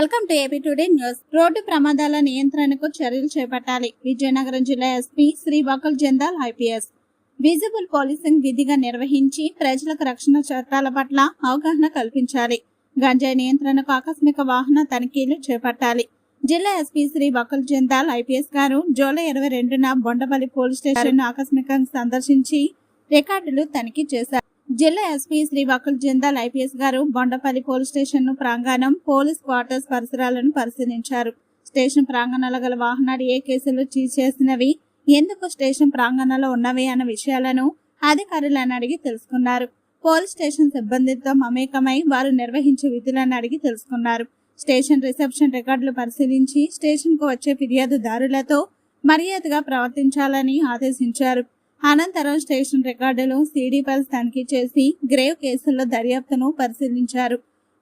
Welcome to AP today news. Road ప్రమాదాల నియంత్రణకు చర్యలు చేపట్టాలి. విజయనగరం జిల్లా SP Shri Vakul Jindal IPS. Visible policing విధిగా నిర్వహించి ప్రజలకు రక్షణ చట్టాల పట్ల అవగాహన కల్పించాలి. గంజాయి నియంత్రణకు ఆకస్మిక వాహన తనిఖీలు చేపట్టాలి. జిల్లా SP Shri buckle Jindal IPS గారు జూలై ఇరవై రెండున బొండపల్లి పోలీస్ స్టేషన్ ఆకస్మికంగా సందర్శించి రికార్డులు తనిఖీ చేశారు. జిల్లా ఎస్పీ శ్రీవాకుల్ జిందాల్ ఐపీఎస్ గారు బొండపల్లి పోలీస్ స్టేషన్ను ప్రాంగణం పోలీస్ క్వార్టర్స్ పరిసరాలను పరిశీలించారు. స్టేషన్ ప్రాంగణాల గల వాహనాలు ఏ కేసులు చేసినవి ఎందుకు స్టేషన్ ప్రాంగణంలో ఉన్నవి అన్న విషయాలను అధికారులను అడిగి తెలుసుకున్నారు. పోలీస్ స్టేషన్ సిబ్బందితో మమేకమై వారు నిర్వహించే విధులను అడిగి తెలుసుకున్నారు. స్టేషన్ రిసెప్షన్ రికార్డులు పరిశీలించి స్టేషన్కు వచ్చే ఫిర్యాదుదారులతో మర్యాదగా ప్రవర్తించాలని ఆదేశించారు. అనంతరం స్టేషన్ రికార్డులు సీడీ పల్స్ తనిఖీ చేసి గ్రేవ్ కేసుల్లో దర్యాప్తును పరిశీలించారు.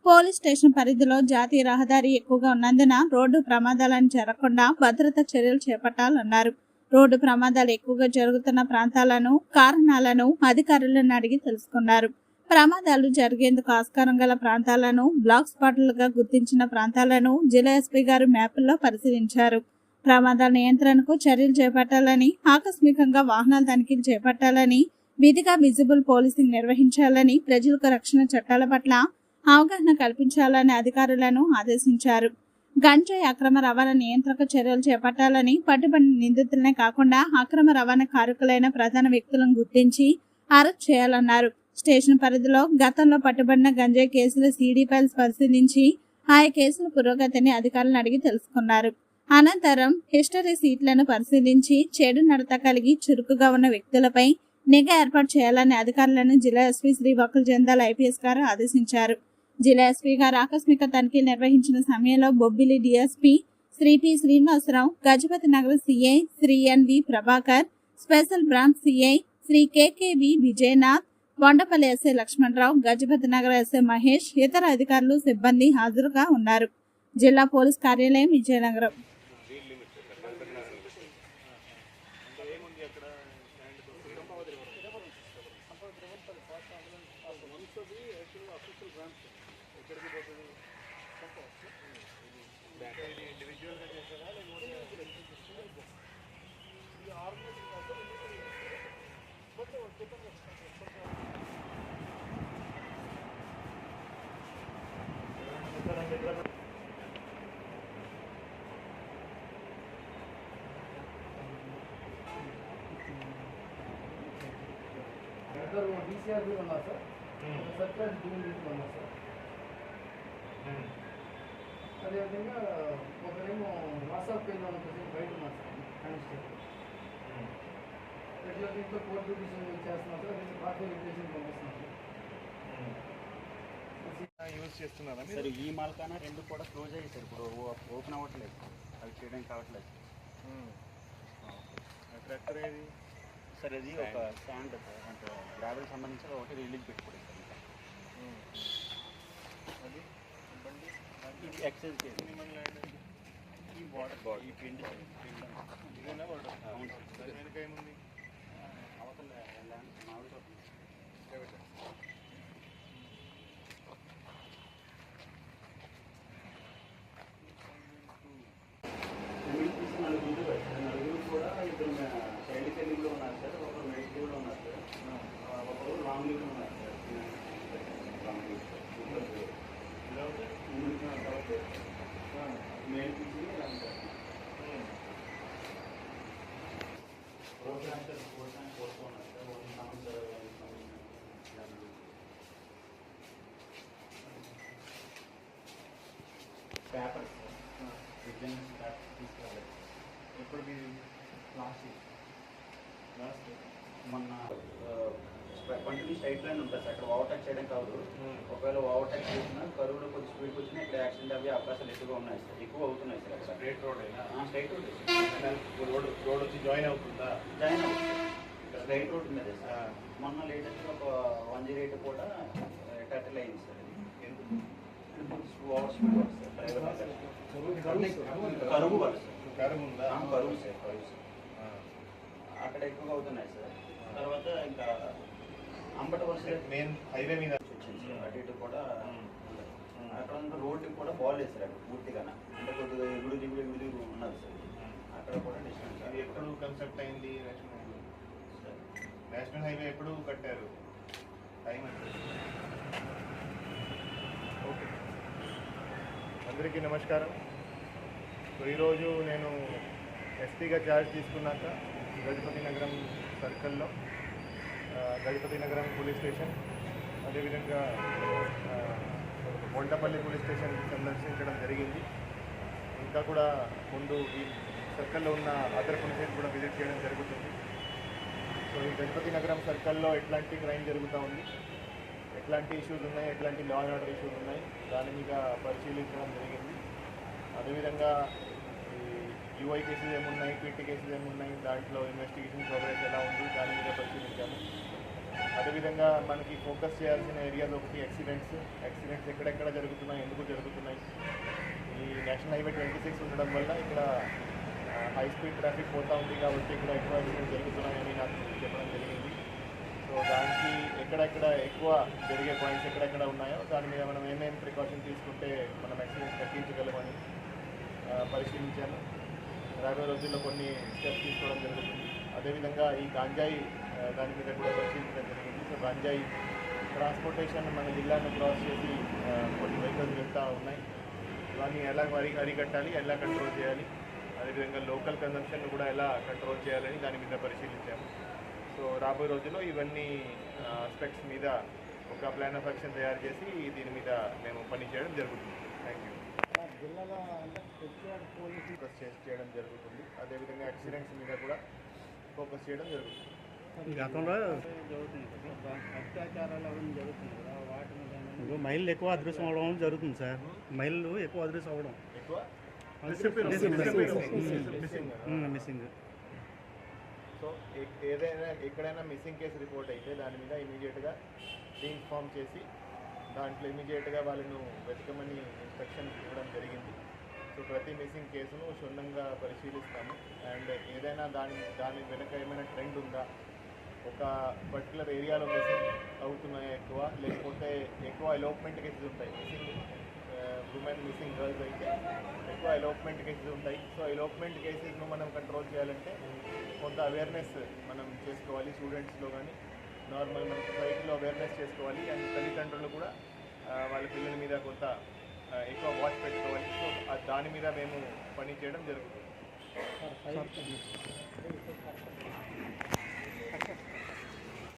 పోలీస్ స్టేషన్ పరిధిలో జాతీయ రహదారి ఎక్కువగా ఉన్నందున రోడ్డు ప్రమాదాలను జరగకుండా భద్రతా చర్యలు చేపట్టాలన్నారు. రోడ్డు ప్రమాదాలు ఎక్కువగా జరుగుతున్న ప్రాంతాలను కారణాలను అధికారులను అడిగి తెలుసుకున్నారు. ప్రమాదాలు జరిగేందుకు ఆస్కారం గల ప్రాంతాలను బ్లాక్ స్పాట్లుగా గుర్తించిన ప్రాంతాలను జిల్లా ఎస్పీ గారు మ్యాపుల్లో పరిశీలించారు. ప్రమాదాల నియంత్రణకు చర్యలు చేపట్టాలని ఆకస్మికంగా వాహనాల తనిఖీలు చేపట్టాలని విధిగా విజిబుల్ పోలీసింగ్ నిర్వహించాలని ప్రజలకు రక్షణ చట్టాల పట్ల అవగాహన కల్పించాలని అధికారులను ఆదేశించారు. గంజాయి అక్రమ రవాణా నియంత్రక చర్యలు చేపట్టాలని పట్టుబడిన నిందితులనే కాకుండా అక్రమ రవాణా కారకులైన ప్రధాన వ్యక్తులను గుర్తించి అరెస్ట్ చేయాలన్నారు. స్టేషన్ పరిధిలో గతంలో పట్టుబడిన గంజాయి కేసుల సీడీ ఫైల్స్ పరిశీలించి ఆయా కేసుల పురోగతిని అధికారులను అడిగి తెలుసుకున్నారు. అనంతరం హిస్టరీ సీట్లను పరిశీలించి చెడు నడత కలిగి చురుకుగా ఉన్న వ్యక్తులపై నిఘా ఏర్పాటు చేయాలని అధికారులను జిల్లా ఎస్పీ శ్రీవాకుల్ జందాల్ ఐపీఎస్ గారు ఆదేశించారు. జిల్లా ఎస్పీ గారు ఆకస్మిక తనిఖీలు నిర్వహించిన సమయంలో Bobbili DSP Shri P Srinivasarao Gajapathi Nagar CI Shri NV Prabhakar special branch CI Shri KKV Vijayanath Bondapalli SI Lakshmanarao Gajapathi Nagar SI Mahesh ఇతర అధికారులు సిబ్బంది హాజరుగా ఉన్నారు. జిల్లా పోలీస్ కార్యాలయం విజయనగరం. ఇద్దరు డీసీఆర్బీ ఉన్నారు సార్ సర్ప్రైజ్ డివిజన్ ఉన్నారు సార్ అదేవిధంగా ఒకరేమో వాట్సాప్ పేజ్ ఉన్న ప్రజెంట్ బయట ఉన్నారు సార్ కానిస్టేబుల్ రెగ్యులర్ దీంట్లో కోర్ట్ డ్యూటీస్ చేస్తున్నారు సార్ పార్టీ రిప్లేషన్ పంపిస్తున్నారు. యూజ్ చేస్తున్నారా సార్ ఈ మాల్కానా రెండు కూడా క్లోజ్ అయ్యాయి సార్. ఇప్పుడు ఓ- ఓపెన్ అవ్వట్లేదు. అవి చేయడానికి కావట్లేదు. ట్రాక్టర్ ఏది? సార్ అది ఒక స్టాండ్ సార్ అంటే గ్రావెల్ సంబంధించి ఒకటి రిలీజ్ పెట్టుకోలేదు సార్ ఇంకా. అది? బండి? ఇది ఎక్సైజ్ కేసు మినిమం ల్యాండ్ ఈ వాటర్ బాడీ ఈ పిండి? పిండి. ఇదేనా వాడు అవును పేపర్స్ ఎగ్జామ్స్ తీసుకురావాలి ఎప్పుడు మీరు లాస్ట్ లాస్ట్ మొన్న కంటిన్యూ స్ట్రైట్ లైన్ ఉంటుంది సార్ అక్కడ ఓవర్టేక్ చేయడం కాదు ఒకవేళ ఓవర్టేక్ చేసినా కరువులో కొంచెం స్పీడ్కి వచ్చినా ఇక్కడ యాక్సిడెంట్ అయ్యే అవకాశాలు ఎక్కువగా ఉన్నాయి సార్ ఎక్కువ అవుతున్నాయి సార్ స్ట్రైట్ రోడ్ అయినా స్ట్రైట్ రోడ్ రోడ్ రోడ్ వచ్చి జాయిన్ అవుతుందా జాయిన్ అవుతుంది స్ట్రైట్ రోడ్ మీద సార్ మొన్న లేటెస్ట్ ఒక వన్ జీరో ఎయిట్ కూడా టర్టిల్ అయింది సార్ అది ఎందుకు సార్ కరువు కరువు కరువు సార్ కరువు సార్ అక్కడ ఎక్కువగా అవుతున్నాయి సార్ తర్వాత ఇంకా అంబట వలస మెయిన్ హైవే మీద వచ్చింది అటు ఇటు కూడా అక్కడ రోడ్డు కూడా బాగాలేదు సార్ అక్కడ పూర్తిగా అంటే కొద్దిగా ఎగుడు దిగుడు ఎగుడు ఉన్నది సార్ అక్కడ కూడా డిస్టెన్స్ అది ఎప్పుడు కన్స్ట్రక్ట్ అయింది నేషనల్ హైవే నేషనల్ హైవే ఎప్పుడు కట్టారు? టైం అంటే. అందరికీ నమస్కారం. సో ఈరోజు నేను ఎస్పీగా ఛార్జ్ తీసుకున్నాక గజపతి నగరం సర్కిల్లో గజపతి నగరం పోలీస్ స్టేషన్ అదేవిధంగా బొండపల్లి పోలీస్ స్టేషన్ సందర్శించడం జరిగింది. ఇంకా కూడా ముందు ఈ సర్కిల్లో ఉన్న అదర్ పోలీసెస్ కూడా విజిట్ చేయడం జరుగుతుంది. సో ఈ గణపతి నగరం సర్కిల్లో ఎట్లాంటి క్రైమ్ జరుగుతూ ఉంది? ఎట్లాంటి ఇష్యూస్ ఉన్నాయి ఎట్లాంటి లా అండ్ ఆర్డర్ ఇష్యూస్ ఉన్నాయి దాని మీద పరిశీలించడం జరిగింది. అదేవిధంగా ఈ యూఐ కేసులు ఏమున్నాయి పీటీ కేసులు ఏమున్నాయి దాంట్లో ఇన్వెస్టిగేషన్ ప్రోగ్రెస్ ఎలా ఉంది దాని మీద పరిశీలించాము. అదేవిధంగా మనకి ఫోకస్ చేయాల్సిన ఏరియాలో ఒకటి యాక్సిడెంట్స్ యాక్సిడెంట్స్ ఎక్కడెక్కడ జరుగుతున్నాయి ఎందుకు జరుగుతున్నాయి? ఈ నేషనల్ హైవే ట్వంటీ సిక్స్ ఉండడం వల్ల ఇక్కడ హై స్పీడ్ ట్రాఫిక్ పోతా ఉంది కాబట్టి ఇక్కడ ఎక్కువ యాక్సిడెంట్స్ జరుగుతున్నాయని నాకు చెప్పడం జరిగింది. సో దానికి ఎక్కడెక్కడ ఎక్కువ జరిగే పాయింట్స్ ఎక్కడెక్కడ ఉన్నాయో దాని మీద మనం ఏమేమి ప్రికాషన్ తీసుకుంటే మనం యాక్సిడెంట్స్ తగ్గించగలమని పరిశీలించాను. రాబోయే రోజుల్లో కొన్ని స్టెప్స్ తీసుకోవడం జరుగుతుంది. అదేవిధంగా ఈ గాంజాయి దాని మీద కూడా పరిశీలించడం జరిగింది. సో గాంజాయి ట్రాన్స్పోర్టేషన్ మన జిల్లాను క్రాస్ చేసి కొన్ని వెహికల్స్ వెళ్తూ ఉన్నాయి. ఇవన్నీ ఎలా వరి అరికట్టాలి ఎలా కంట్రోల్ చేయాలి అదేవిధంగా లోకల్ కన్సంప్షన్ కూడా ఎలా కంట్రోల్ చేయాలని దాని మీద పరిశీలించాము. సో రాబోయే రోజుల్లో ఇవన్నీ ఆస్పెక్ట్స్ మీద ఒక ప్లాన్ ఆఫ్ యాక్షన్ తయారు చేసి దీని మీద మేము పని చేయడం జరుగుతుంది. థ్యాంక్ యూ ఫోకస్ చేసి చేయడం జరుగుతుంది. అదేవిధంగా యాక్సిడెంట్స్ మీద కూడా ఫోకస్ చేయడం జరుగుతుంది. మహిళలు ఎక్కువ అదృశ్యం అవడం జరుగుతుంది సార్. మహిళలు ఎక్కువ అదృశ్యం అవడం. ఎక్కువ? మిస్సింగ్ సో ఏదైనా ఎక్కడైనా మిస్సింగ్ కేసు రిపోర్ట్ అయితే దాని మీద ఇమీడియట్గా ఇన్ఫామ్ చేసి దాంట్లో ఇమీడియట్గా వాళ్ళను వెతకమని ఇన్స్ట్రక్షన్ ఇవ్వడం జరిగింది. సో ప్రతి మిస్సింగ్ కేసును క్షుణ్ణంగా పరిశీలిస్తాము. అండ్ ఏదైనా దాని దాని వెనక ఏమైనా ట్రెండ్ ఉందా? ఒక పర్టికులర్ ఏరియాలో మిస్సింగ్ అవుతున్నాయా ఎక్కువ? లేకపోతే ఎక్కువ ఎలోప్మెంట్ కేసెస్ ఉంటాయి. మిస్సింగ్ ఉమెన్ మిస్సింగ్ గర్ల్స్ అయితే ఎక్కువ ఎలోప్మెంట్ కేసెస్ ఉంటాయి. సో ఎలోప్మెంట్ కేసెస్ను మనం కంట్రోల్ చేయాలంటే కొంత అవేర్నెస్ మనం చేసుకోవాలి స్టూడెంట్స్లో కానీ నార్మల్ మన సొసైటీలో అవేర్నెస్ చేసుకోవాలి. అండ్ తల్లిదండ్రులు కూడా వాళ్ళ పిల్లల మీద కొంత ఎక్కువ వాచ్ పెట్టుకోవాలి. సో దాని మీద మేము పని చేయడం జరుగుతుంది.